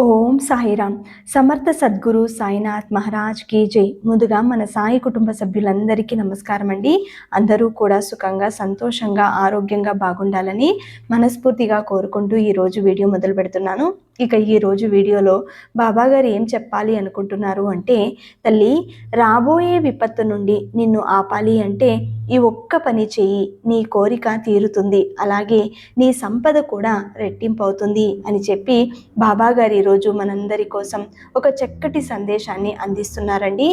ఓం సాయిరామ్. సమర్థ సద్గురు సాయినాథ్ మహారాజ్ కీ జై. ముందుగా మన సాయి కుటుంబ సభ్యులందరికీ నమస్కారం అండి అందరూ కూడా సుఖంగా సంతోషంగా ఆరోగ్యంగా బాగుండాలని మనస్ఫూర్తిగా కోరుకుంటూ ఈరోజు వీడియో మొదలు పెడుతున్నాను ఇక ఈరోజు వీడియోలో బాబాగారు ఏం చెప్పాలి అనుకుంటున్నారు అంటే తల్లి రాబోయే విపత్తు నుండి నిన్ను ఆపాలి అంటే ఈ ఒక్క పని చెయ్యి నీ కోరిక తీరుతుంది. అలాగే నీ సంపద కూడా రెట్టింపు అవుతుంది అని చెప్పి బాబాగారు ఈరోజు మనందరి కోసం ఒక చక్కటి సందేశాన్ని అందిస్తున్నారండి.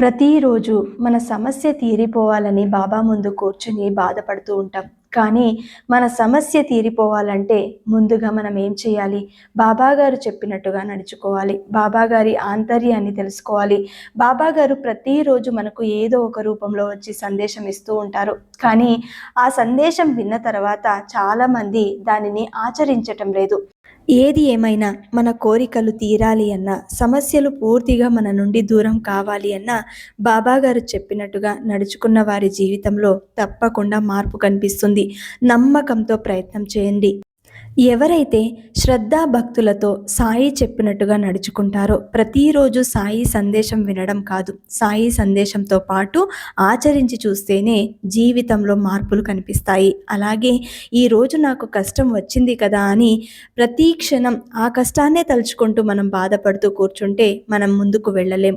ప్రతిరోజు మన సమస్య తీరిపోవాలని బాబా ముందు కూర్చుని బాధపడుతూ ఉంటాం. కానీ మన సమస్య తీరిపోవాలంటే ముందుగా మనం ఏం చేయాలి? బాబాగారు చెప్పినట్టుగా నడుచుకోవాలి. బాబాగారి ఆంతర్యాన్ని తెలుసుకోవాలి. బాబాగారు ప్రతిరోజు మనకు ఏదో ఒక రూపంలో వచ్చి సందేశం ఇస్తూ ఉంటారు. కానీ ఆ సందేశం విన్న తర్వాత చాలామంది దానిని ఆచరించటం లేదు. ఏది ఏమైనా మన కోరికలు తీరాలి అన్న సమస్యలు పూర్తిగా మన నుండి దూరం కావాలి అన్న బాబాగారు చెప్పినట్టుగా నడుచుకున్న వారి జీవితంలో తప్పకుండా మార్పు కనిపిస్తుంది. నమ్మకంతో ప్రయత్నం చేయండి. ఎవరైతే శ్రద్ధా భక్తులతో సాయి చెప్పినట్టుగా నడుచుకుంటారో ప్రతిరోజు సాయి సందేశం వినడం కాదు. సాయి సందేశంతో పాటు ఆచరించి చూస్తేనే జీవితంలో మార్పులు కనిపిస్తాయి. అలాగే ఈరోజు నాకు కష్టం వచ్చింది కదా అని ప్రతి క్షణం ఆ కష్టాన్నే తలుచుకుంటూ మనం బాధపడుతూ కూర్చుంటే మనం ముందుకు వెళ్ళలేం.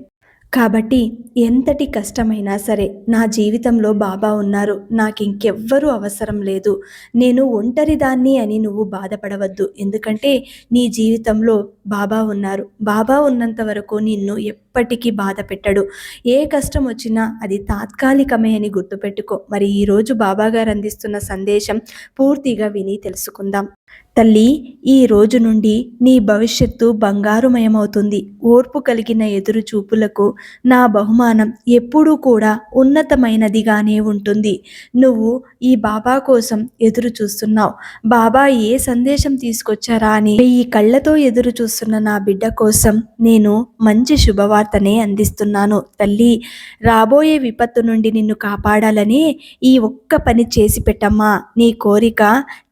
కాబట్టి ఎంతటి కష్టమైనా సరే నా జీవితంలో బాబా ఉన్నారు. నాకు ఇంకెవ్వరూ అవసరం లేదు. నేను ఒంటరిదాన్ని అని నువ్వు బాధపడవద్దు. ఎందుకంటే నీ జీవితంలో బాబా ఉన్నారు. బాబా ఉన్నంత వరకు నిన్ను ఎప్పటికీ బాధ పెట్టడు. ఏ కష్టం వచ్చినా అది తాత్కాలికమే అని గుర్తుపెట్టుకో. మరి ఈరోజు బాబాగారు అందిస్తున్న సందేశం పూర్తిగా విని తెలుసుకుందాం. తల్లి ఈ రోజు నుండి నీ భవిష్యత్తు బంగారుమయమవుతుంది. ఓర్పు కలిగిన ఎదురు చూపులకు నా బహుమానం ఎప్పుడూ కూడా ఉన్నతమైనదిగానే ఉంటుంది. నువ్వు ఈ బాబా కోసం ఎదురు చూస్తున్నావు. బాబా ఏ సందేశం తీసుకొచ్చారా అని ఈ కళ్ళతో ఎదురు చూస్తున్న నా బిడ్డ కోసం నేను మంచి శుభవార్తనే అందిస్తున్నాను. తల్లి రాబోయే విపత్తు నుండి నిన్ను కాపాడాలని ఈ ఒక్క పని చేసి పెట్టమ్మా. నీ కోరిక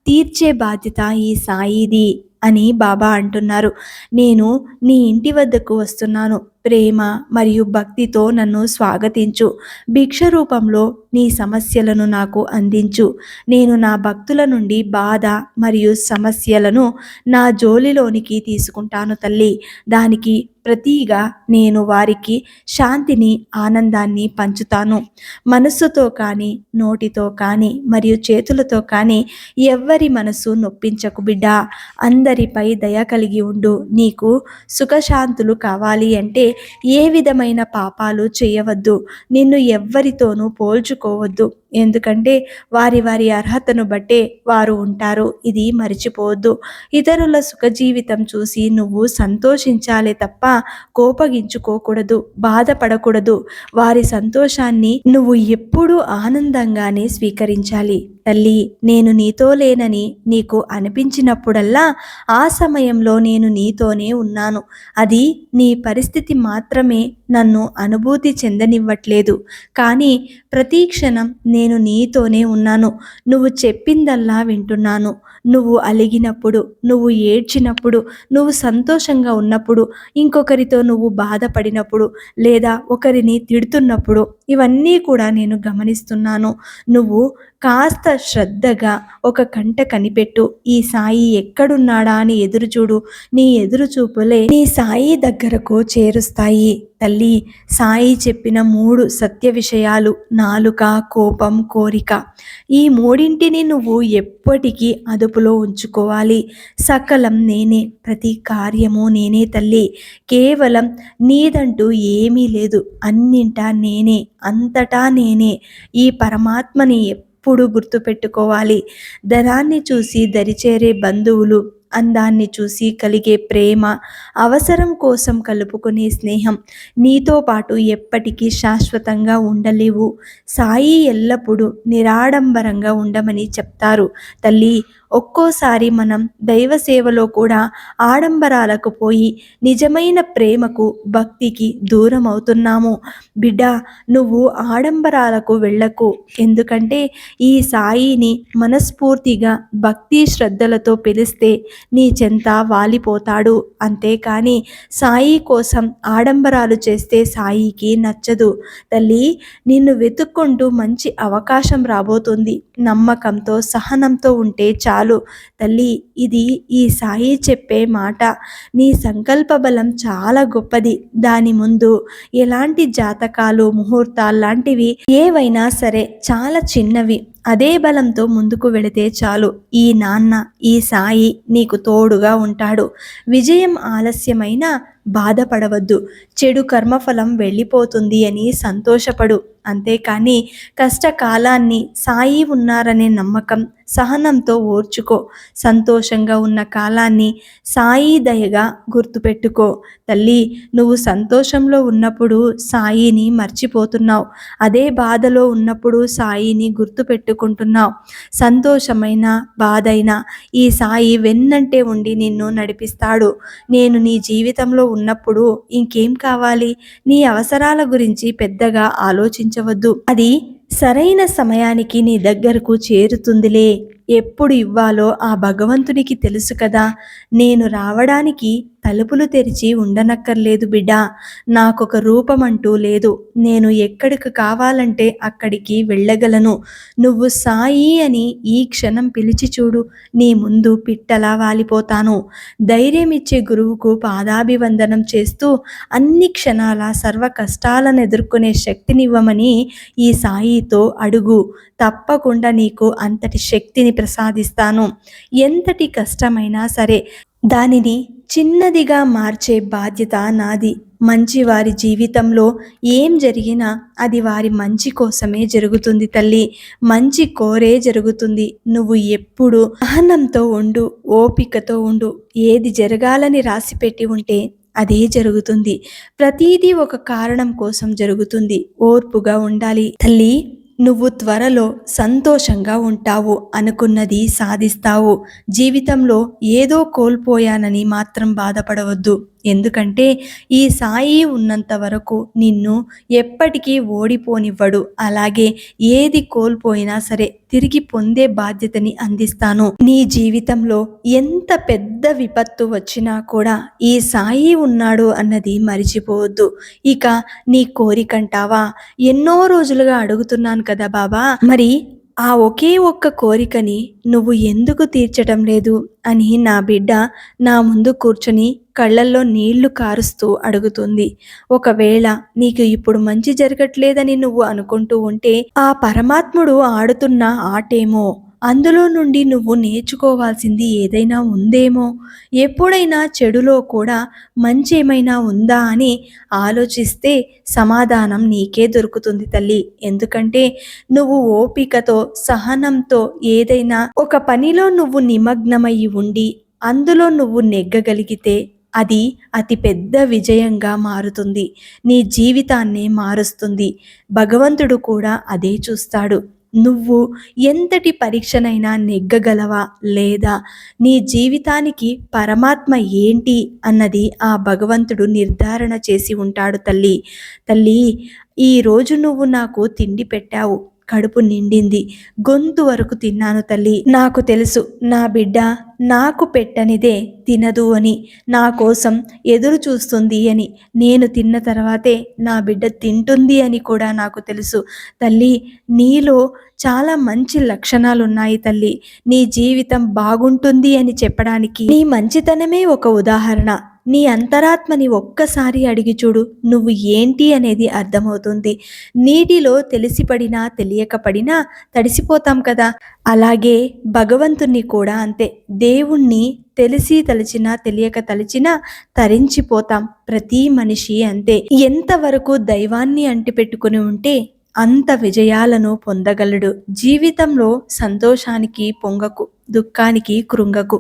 తీర్చే బాధ్యత ఈ సాయిది అని బాబా అంటున్నారు. నేను నీ ఇంటి వద్దకు వస్తున్నాను. ప్రేమ మరియు భక్తితో నన్ను స్వాగతించు. భిక్ష రూపంలో నీ సమస్యలను నాకు అందించు. నేను నా భక్తుల నుండి బాధ మరియు సమస్యలను నా జోలిలోనికి తీసుకుంటాను తల్లి. దానికి ప్రతిగా నేను వారికి శాంతిని ఆనందాన్ని పంచుతాను. మనస్సుతో కానీ నోటితో కానీ మరియు చేతులతో కానీ ఎవ్వరి మనసు నొప్పించకు బిడ్డ. అందరిపై దయ కలిగి ఉండు. నీకు సుఖశాంతులు కావాలి అంటే ఏ విధమైన పాపాలు చేయవద్దు. నిన్ను ఎవ్వరితోనూ పోల్చుకోవద్దు. ఎందుకంటే వారి వారి అర్హతను బట్టే వారు ఉంటారు. ఇది మర్చిపోవద్దు. ఇతరుల సుఖ జీవితం చూసి నువ్వు సంతోషించాలే తప్ప కోపగించుకోకూడదు. బాధపడకూడదు. వారి సంతోషాన్ని నువ్వు ఎప్పుడూ ఆనందంగానే స్వీకరించాలి. తల్లి నేను నీతో లేనని నీకు అనిపించినప్పుడల్లా ఆ సమయంలో నేను నీతోనే ఉన్నాను. అది నీ పరిస్థితి మాత్రమే నన్ను అనుభూతి చెందనివ్వట్లేదు. కానీ ప్రతి క్షణం నేను నీతోనే ఉన్నాను. నువ్వు చెప్పిందల్లా వింటున్నాను. నువ్వు అలిగినప్పుడు నువ్వు ఏడ్చినప్పుడు నువ్వు సంతోషంగా ఉన్నప్పుడు ఇంకొకరితో నువ్వు బాధపడినప్పుడు లేదా ఒకరిని తిడుతున్నప్పుడు ఇవన్నీ కూడా నేను గమనిస్తున్నాను. నువ్వు కాస్త శ్రద్ధగా ఒక కంట కనిపెట్టు. ఈ సాయి ఎక్కడున్నాడా అని ఎదురుచూడు. నీ ఎదురుచూపులే నీ సాయి దగ్గరకు చేరుస్తాయి. తల్లి సాయి చెప్పిన మూడు సత్య విషయాలు నాలుక కోపం కోరిక. ఈ మూడింటిని నువ్వు ఎప్పటికీ అదుపులో ఉంచుకోవాలి. సకలం నేనే ప్రతి కార్యము నేనే తల్లి. కేవలం నీదంటూ ఏమీ లేదు. అన్నింటా నేనే అంతటా నేనే. ఈ పరమాత్మని ఎప్పుడు గుర్తుపెట్టుకోవాలి. ధనాన్ని చూసి దరిచేరే బంధువులు అందాన్ని చూసి కలిగే ప్రేమ అవసరం కోసం కలుపుకునే స్నేహం నీతో పాటు ఎప్పటికీ శాశ్వతంగా ఉండలేవు. సాయి ఎల్లప్పుడూ నిరాడంబరంగా ఉండమని చెప్తారు. తల్లి ఒక్కోసారి మనం దైవ సేవలో కూడా ఆడంబరాలకు పోయి నిజమైన ప్రేమకు భక్తికి దూరం అవుతున్నాము బిడ్డ నువ్వు ఆడంబరాలకు వెళ్ళకు. ఎందుకంటే ఈ సాయిని మనస్ఫూర్తిగా భక్తి శ్రద్ధలతో పిలిస్తే నీ చెంత వాలిపోతాడు. అంతేకాని సాయి కోసం ఆడంబరాలు చేస్తే సాయికి నచ్చదు. తల్లి నిన్ను వెతుక్కుంటూ మంచి అవకాశం రాబోతుంది. నమ్మకంతో సహనంతో ఉంటే చాలు. తల్లి ఇది ఈ సాయి చెప్పే మాట. నీ సంకల్ప బలం చాలా గొప్పది. దాని ముందు ఎలాంటి జాతకాలు ముహూర్తాలు లాంటివి ఏవైనా సరే చాలా చిన్నవి. అదే బలంతో ముందుకు వెళితే చాలు. ఈ నాన్న ఈ సాయి నీకు తోడుగా ఉంటాడు. విజయం ఆలస్యమైన బాధపడవద్దు. చెడు కర్మఫలం వెళ్ళిపోతుంది అని సంతోషపడు. అంతేకాని కష్టకాలాన్ని సాయి ఉన్నారనే నమ్మకం సహనంతో ఓర్చుకో. సంతోషంగా ఉన్న కాలాన్ని సాయి దయగా గుర్తుపెట్టుకో. తల్లి నువ్వు సంతోషంలో ఉన్నప్పుడు సాయిని మర్చిపోతున్నావు. అదే బాధలో ఉన్నప్పుడు సాయిని గుర్తుపెట్టుకుంటున్నావు. సంతోషమైన బాధైన ఈ సాయి వెన్నంటే ఉండి నిన్ను నడిపిస్తాడు. నేను నీ జీవితంలో ఉన్నప్పుడు ఇంకేం కావాలి. నీ అవసరాల గురించి పెద్దగా ఆలోచించవద్దు. అది సరైన సమయానికి నీ దగ్గరకు చేరుతుందిలే. ఎప్పుడు ఇవ్వాలో ఆ భగవంతునికి తెలుసు కదా. నేను రావడానికి తలుపులు తెరిచి ఉండనక్కర్లేదు బిడ్డ. నాకొక రూపం అంటూ లేదు. నేను ఎక్కడికి కావాలంటే అక్కడికి వెళ్ళగలను. నువ్వు సాయి అని ఈ క్షణం పిలిచి చూడు. నీ ముందు పిట్టలా వాలిపోతాను. ధైర్యం ఇచ్చే గురువుకు పాదాభివందనం చేస్తూ అన్ని క్షణాల సర్వ కష్టాలను ఎదుర్కొనే శక్తినివ్వమని ఈ సాయితో అడుగు. తప్పకుండా నీకు అంతటి శక్తిని ప్రసాదిస్తాను. ఎంతటి కష్టమైనా సరే దానిని చిన్నదిగా మార్చే బాధ్యత నాది. మంచి వారి జీవితంలో ఏం జరిగినా అది వారి మంచి కోసమే జరుగుతుంది తల్లి. మంచి కోరే జరుగుతుంది. నువ్వు ఎప్పుడు సహనంతో ఉండు ఓపికతో ఉండు. ఏది జరగాలని రాసిపెట్టి ఉంటే అదే జరుగుతుంది. ప్రతిదీ ఒక కారణం కోసం జరుగుతుంది. ఓర్పుగా ఉండాలి తల్లి. నువ్వు త్వరలో సంతోషంగా ఉంటావు అనుకున్నది సాధిస్తావు. జీవితంలో ఏదో కోల్పోయానని మాత్రం బాధపడవద్దు. ఎందుకంటే ఈ సాయి ఉన్నంత వరకు నిన్ను ఎప్పటికీ ఓడిపోనివ్వడు. అలాగే ఏది కోల్పోయినా సరే తిరిగి పొందే బాధ్యతని అందిస్తాను. నీ జీవితంలో ఎంత పెద్ద విపత్తు వచ్చినా కూడా ఈ సాయి ఉన్నాడు అన్నది మరిచిపోవద్దు. ఇక నీ కోరికంటావా? ఎన్నో రోజులుగా అడుగుతున్నాను కదా బాబా. మరి ఆ ఒకే ఒక్క కోరికని నువ్వు ఎందుకు తీర్చటం లేదు అని నా బిడ్డ నా ముందు కూర్చొని కళ్ళల్లో నీళ్ళు కారుస్తూ అడుగుతుంది. ఒకవేళ నీకు ఇప్పుడు మంచి జరగట్లేదని నువ్వు అనుకుంటూ ఉంటే ఆ పరమాత్ముడు ఆడుతున్న ఆటేమో? అందులో నుండి నువ్వు నేర్చుకోవాల్సింది ఏదైనా ఉందేమో? ఎప్పుడైనా చెడులో కూడా మంచి ఏమైనా ఉందా అని ఆలోచిస్తే సమాధానం నీకే దొరుకుతుంది తల్లి. ఎందుకంటే నువ్వు ఓపికతో సహనంతో ఏదైనా ఒక పనిలో నువ్వు నిమగ్నమై ఉండి అందులో నువ్వు నెగ్గగలిగితే అది అతి పెద్ద విజయంగా మారుతుంది. నీ జీవితాన్ని మారుస్తుంది. భగవంతుడు కూడా అదే చూస్తాడు. నువ్వు ఎంతటి పరీక్షనైనా నెగ్గగలవా లేదా? నీ జీవితానికి పరమాత్మ ఏంటి అన్నది ఆ భగవంతుడు నిర్ధారణ చేసి ఉంటాడు తల్లి. తల్లి ఈరోజు నువ్వు నాకు తిండి పెట్టావు. కడుపు నిండింది. గొంతు వరకు తిన్నాను తల్లి. నాకు తెలుసు నా బిడ్డ నాకు పెట్టనిదే తినదు అని. నా కోసం ఎదురు చూస్తుంది అని. నేను తిన్న తర్వాతే నా బిడ్డ తింటుంది అని కూడా నాకు తెలుసు. తల్లి నీలో చాలా మంచి లక్షణాలు ఉన్నాయి తల్లి. నీ జీవితం బాగుంటుంది అని చెప్పడానికి నీ మంచితనమే ఒక ఉదాహరణ. నీ అంతరాత్మని ఒక్కసారి అడిగి చూడు నువ్వు ఏంటి అనేది అర్థమవుతుంది. నీటిలో తెలిసిపడినా తెలియకపడినా తడిసిపోతాం కదా. అలాగే భగవంతుణ్ణి కూడా అంతే. దేవుణ్ణి తెలిసి తలిచినా తెలియక తలిచినా తరించిపోతాం. ప్రతి మనిషి అంతే. ఎంతవరకు దైవాన్ని అంటిపెట్టుకుని ఉంటే అంత విజయాలను పొందగలడు. జీవితంలో సంతోషానికి పొంగకు దుఃఖానికి కృంగకు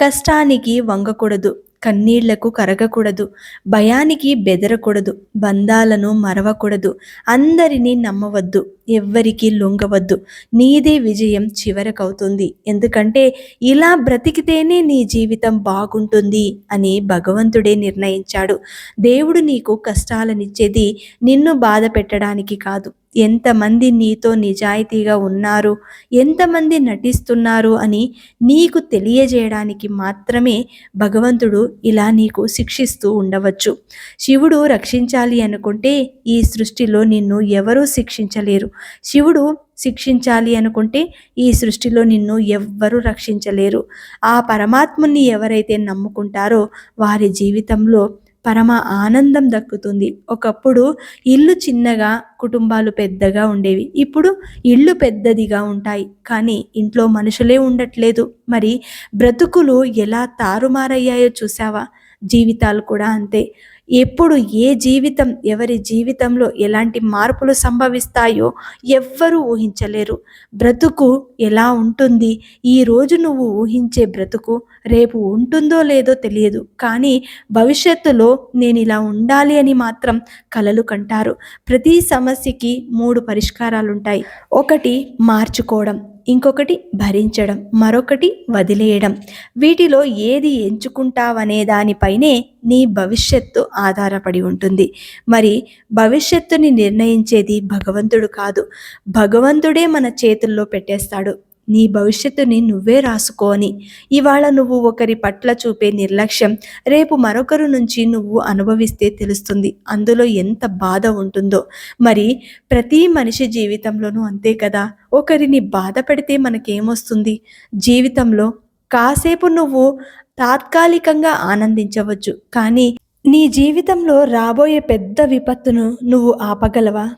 కష్టానికి వంగకూడదు. కన్నీళ్ళకు కరగకూడదు. భయానికి బెదరకూడదు. బంధాలను మరవకూడదు. అందరినీ నమ్మవద్దు. ఎవ్వరికీ లొంగవద్దు. నీదే విజయం చివరకవుతుంది. ఎందుకంటే ఇలా బ్రతికితేనే నీ జీవితం బాగుంటుంది అని భగవంతుడే నిర్ణయించాడు. దేవుడు నీకు కష్టాలనిచ్చేది నిన్ను బాధ పెట్టడానికి కాదు. ఎంతమంది నీతో నిజాయితీగా ఉన్నారు ఎంతమంది నటిస్తున్నారు అని నీకు తెలియజేయడానికి మాత్రమే భగవంతుడు ఇలా నీకు శిక్షిస్తూ ఉండవచ్చు. శివుడు రక్షించాలి అనుకుంటే ఈ సృష్టిలో నిన్ను ఎవరూ శిక్షించలేరు. శివుడు శిక్షించాలి అనుకుంటే ఈ సృష్టిలో నిన్ను ఎవ్వరూ రక్షించలేరు. ఆ పరమాత్ముని ఎవరైతే నమ్ముకుంటారో వారి జీవితంలో పరమ ఆనందం దక్కుతుంది. ఒకప్పుడు ఇల్లు చిన్నగా కుటుంబాలు పెద్దగా ఉండేవి. ఇప్పుడు ఇళ్ళు పెద్దదిగా ఉంటాయి. కానీ ఇంట్లో మనుషులే ఉండట్లేదు. మరి బ్రతుకులు ఎలా తారుమారయ్యాయో చూసావా జీవితాలు కూడా అంతే. ఎప్పుడు ఏ జీవితం ఎవరి జీవితంలో ఎలాంటి మార్పులు సంభవిస్తాయో ఎవ్వరూ ఊహించలేరు. బ్రతుకు ఎలా ఉంటుంది? ఈరోజు నువ్వు ఊహించే బ్రతుకు రేపు ఉంటుందో లేదో తెలియదు. కానీ భవిష్యత్తులో నేను ఇలా ఉండాలి అని మాత్రం కలలు కంటారు. ప్రతి సమస్యకి మూడు పరిష్కారాలు ఉంటాయి ఒకటి మార్చుకోవడం. ఇంకొకటి భరించడం మరొకటి వదిలేయడం. వీటిలో ఏది ఎంచుకుంటావనే దానిపైనే నీ భవిష్యత్తు ఆధారపడి ఉంటుంది. మరి భవిష్యత్తుని నిర్ణయించేది భగవంతుడు కాదు. భగవంతుడే మన చేతుల్లో పెట్టేస్తాడు. నీ భవిష్యత్తుని నువ్వే రాసుకోని. ఇవాళ నువ్వు ఒకరి పట్ల చూపే నిర్లక్ష్యం రేపు మరొకరు నుంచి నువ్వు అనుభవిస్తే తెలుస్తుంది. అందులో ఎంత బాధ ఉంటుందో. మరి ప్రతి మనిషి జీవితంలోనూ అంతే కదా. ఒకరిని బాధ పెడితే మనకేమొస్తుంది? జీవితంలో కాసేపు నువ్వు తాత్కాలికంగా ఆనందించవచ్చు. కానీ నీ జీవితంలో రాబోయే పెద్ద విపత్తును నువ్వు ఆపగలవా?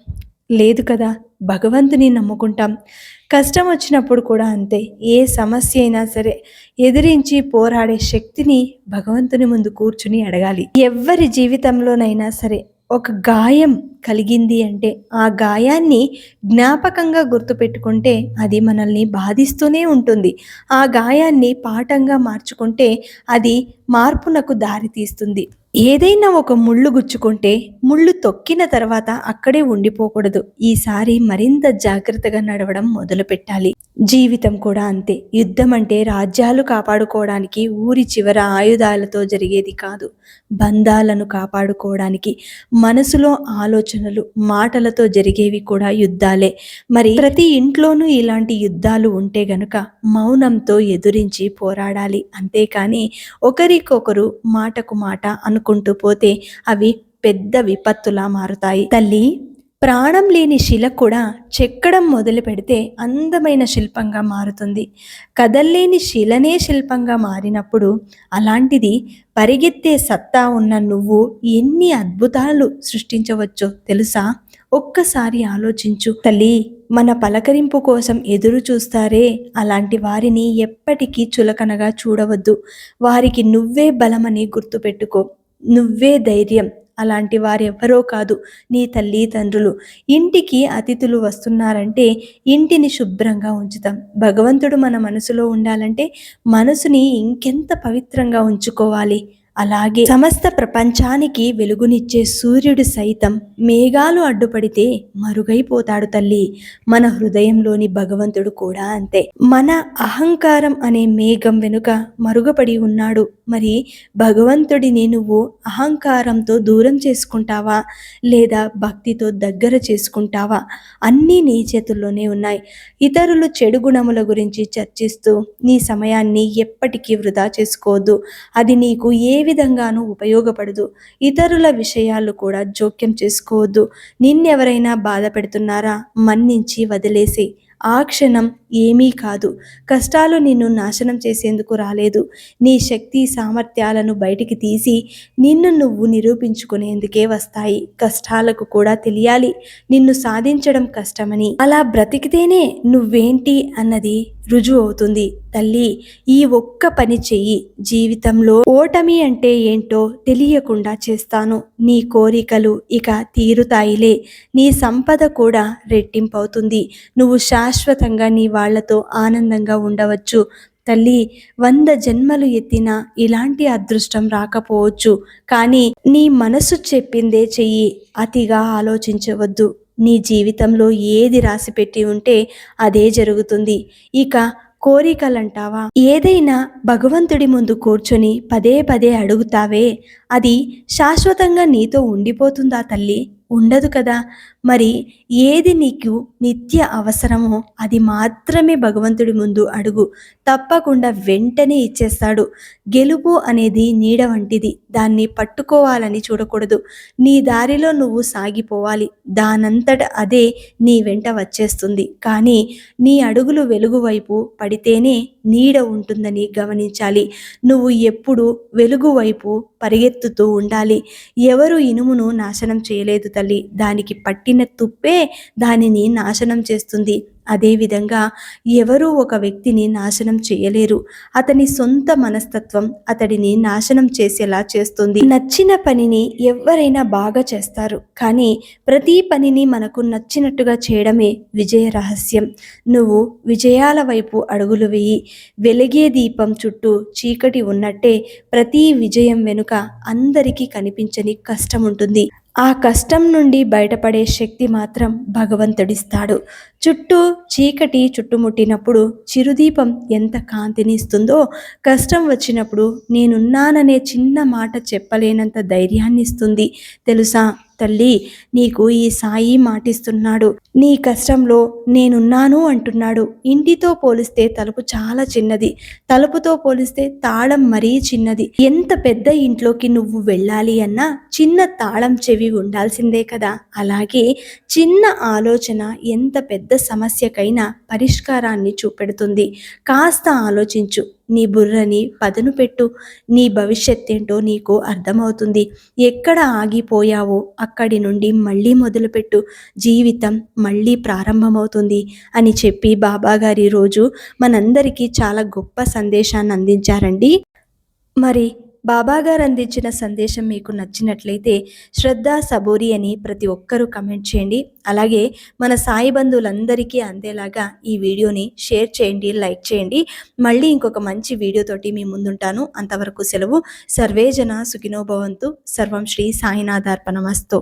లేదు కదా. భగవంతుని నమ్ముకుంటాం. కష్టం వచ్చినప్పుడు కూడా అంతే. ఏ సమస్య అయినా సరే ఎదిరించి పోరాడే శక్తిని భగవంతుని ముందు కూర్చుని అడగాలి. ఎవరి జీవితంలోనైనా సరే ఒక గాయం కలిగింది అంటే ఆ గాయాన్ని జ్ఞాపకంగా గుర్తుపెట్టుకుంటే అది మనల్ని బాధిస్తూనే ఉంటుంది. ఆ గాయాన్ని పాఠంగా మార్చుకుంటే అది మార్పునకు దారితీస్తుంది. ఏదైనా ఒక ముళ్ళు గుచ్చుకుంటే ముళ్ళు తొక్కిన తర్వాత అక్కడే ఉండిపోకూడదు. ఈసారి మరింత జాగ్రత్తగా నడవడం మొదలు పెట్టాలి జీవితం కూడా అంతే. యుద్ధం అంటే రాజ్యాలు కాపాడుకోవడానికి ఊరి చివర ఆయుధాలతో జరిగేది కాదు. బంధాలను కాపాడుకోవడానికి మనసులో ఆలోచనలు మాటలతో జరిగేవి కూడా యుద్ధాలే. మరి ప్రతి ఇంట్లోనూ ఇలాంటి యుద్ధాలు ఉంటే గనుక మౌనంతో ఎదురించి పోరాడాలి. అంతేకాని ఒకరికొకరు మాటకు మాట అను అనుకుంటూ పోతే అవి పెద్ద విపత్తులా మారుతాయి. తల్లి ప్రాణం లేని శిల కూడా చెక్కడం మొదలు పెడితే అందమైన శిల్పంగా మారుతుంది. కదల్లేని శిలనే శిల్పంగా మారినప్పుడు అలాంటిది పరిగెత్తే సత్తా ఉన్న నువ్వు ఎన్ని అద్భుతాలు సృష్టించవచ్చో తెలుసా? ఒక్కసారి ఆలోచించు. తల్లి మన పలకరింపు కోసం ఎదురు చూస్తారే అలాంటి వారిని ఎప్పటికీ చులకనగా చూడవద్దు. వారికి నువ్వే బలమని గుర్తుపెట్టుకో. నువ్వే ధైర్యం. అలాంటి వారెవ్వరో కాదు నీ తల్లి తండ్రులు. ఇంటికి అతిథులు వస్తున్నారంటే ఇంటిని శుభ్రంగా ఉంచుతాం. భగవంతుడు మన మనసులో ఉండాలంటే మనసుని ఇంకెంత పవిత్రంగా ఉంచుకోవాలి. అలాగే సమస్త ప్రపంచానికి వెలుగునిచ్చే సూర్యుడు సైతం మేఘాలు అడ్డుపడితే మరుగైపోతాడు తల్లి. మన హృదయంలోని భగవంతుడు కూడా అంతే. మన అహంకారం అనే మేఘం వెనుక మరుగుపడి ఉన్నాడు. మరి భగవంతుడిని నువ్వు అహంకారంతో దూరం చేసుకుంటావా? లేదా భక్తితో దగ్గర చేసుకుంటావా? అన్నీ నీ చేతుల్లోనే ఉన్నాయి. ఇతరులు చెడు గుణముల గురించి చర్చిస్తూ నీ సమయాన్ని ఎప్పటికీ వృధా చేసుకోవద్దు అది నీకు ఏ విధంగానూ ఉపయోగపడదు. ఇతరుల విషయాలు కూడా జోక్యం చేసుకోవద్దు. నిన్నెవరైనా బాధ పెడుతున్నారా? మన్నించి వదిలేసి ఆ క్షణం ఏమీ కాదు. కష్టాలు నిన్ను నాశనం చేసేందుకు రాలేదు. నీ శక్తి సామర్థ్యాలను బయటికి తీసి నిన్ను నువ్వు నిరూపించుకునేందుకే వస్తాయి. కష్టాలకు కూడా తెలియాలి. నిన్ను సాధించడం కష్టమని. అలా బ్రతికితేనే నువ్వేంటి అన్నది రుజువు అవుతుంది తల్లి ఈ ఒక్క పని చెయ్యి. జీవితంలో ఓటమి అంటే ఏంటో తెలియకుండా చేస్తాను. నీ కోరికలు ఇక తీరుతాయిలే. నీ సంపద కూడా రెట్టింపవుతుంది. నువ్వు శాశ్వతంగా నీ వాళ్ళతో ఆనందంగా ఉండవచ్చు. తల్లి వంద జన్మలు ఎత్తినా ఇలాంటి అదృష్టం రాకపోవచ్చు. కానీ నీ మనసు చెప్పిందే చెయ్యి. అతిగా ఆలోచించవద్దు. నీ జీవితంలో ఏది రాసిపెట్టి ఉంటే అదే జరుగుతుంది. ఇక కోరికలంటావా? ఏదైనా భగవంతుడి ముందు కూర్చొని పదే పదే అడుగుతావే. అది శాశ్వతంగా నీతో ఉండిపోతుందా తల్లి? ఉండదు కదా. మరి ఏది నీకు నిత్య అవసరమో అది మాత్రమే భగవంతుడి ముందు అడుగు. తప్పకుండా వెంటనే ఇచ్చేస్తాడు. గెలుపు అనేది నీడ వంటిది. దాన్ని పట్టుకోవాలని చూడకూడదు. నీ దారిలో నువ్వు సాగిపోవాలి. దానంతట అదే నీ వెంట వచ్చేస్తుంది. కానీ నీ అడుగులు వెలుగు వైపు పడితేనే నీడ ఉంటుందని గమనించాలి. నువ్వు ఎప్పుడు వెలుగు వైపు పరిగెత్తుతూ ఉండాలి. ఎవరు ఇనుమును నాశనం చేయలేదు తల్లి. దానికి పట్టి పట్టిన తుప్పే దానిని నాశనం చేస్తుంది. అదేవిధంగా ఎవరూ ఒక వ్యక్తిని నాశనం చేయలేరు. అతని సొంత మనస్తత్వం అతడిని నాశనం చేసేలా చేస్తుంది. నచ్చిన పనిని ఎవరైనా బాగా చేస్తారు. కానీ ప్రతి పనిని మనకు నచ్చినట్టుగా చేయడమే విజయ రహస్యం. నువ్వు విజయాల వైపు అడుగులు వేయి. వెలిగే దీపం చుట్టూ చీకటి ఉన్నట్టే ప్రతి విజయం వెనుక అందరికీ కనిపించని కష్టం ఉంటుంది ఆ కష్టం నుండి బయటపడే శక్తి మాత్రం భగవంతుడిస్తాడు. చుట్టూ చీకటి చుట్టుముట్టినప్పుడు చిరుదీపం ఎంత కాంతిని ఇస్తుందో కష్టం వచ్చినప్పుడు నేనున్నాననే చిన్న మాట చెప్పలేనంత ధైర్యాన్ని ఇస్తుంది తెలుసా? తల్లి నీకు ఈ సాయి మాటిస్తున్నాడు. నీ కష్టంలో నేనున్నాను అంటున్నాడు. ఇంటితో పోలిస్తే తలుపు చాలా చిన్నది. తలుపుతో పోలిస్తే తాళం మరీ చిన్నది. ఎంత పెద్ద ఇంట్లోకి నువ్వు వెళ్ళాలి అన్నా చిన్న తాళం చెవి ఉండాల్సిందే కదా. అలాగే చిన్న ఆలోచన ఎంత పెద్ద సమస్యకైనా పరిష్కారాన్ని చూపెడుతుంది. కాస్త ఆలోచించు. నీ బుర్రని పదును పెట్టు. నీ భవిష్యత్ ఏంటో నీకు అర్థమవుతుంది. ఎక్కడ ఆగిపోయావో అక్కడి నుండి మళ్ళీ మొదలుపెట్టు. జీవితం మళ్ళీ ప్రారంభమవుతుంది అని చెప్పి బాబాగారి రోజు మనందరికీ చాలా గొప్ప సందేశాన్ని అందించారండి. మరి బాబాగారు అందించిన సందేశం మీకు నచ్చినట్లయితే శ్రద్ధ సబోరి అని ప్రతి ఒక్కరూ కమెంట్ చేయండి. అలాగే మన సాయి బంధువులందరికీ అందేలాగా ఈ వీడియోని షేర్ చేయండి లైక్ చేయండి. మళ్ళీ ఇంకొక మంచి వీడియోతోటి మీ ముందుంటాను. అంతవరకు సెలవు. సర్వేజన సుఖినోభవంతు సర్వం శ్రీ సాయినాథార్పణమస్తు.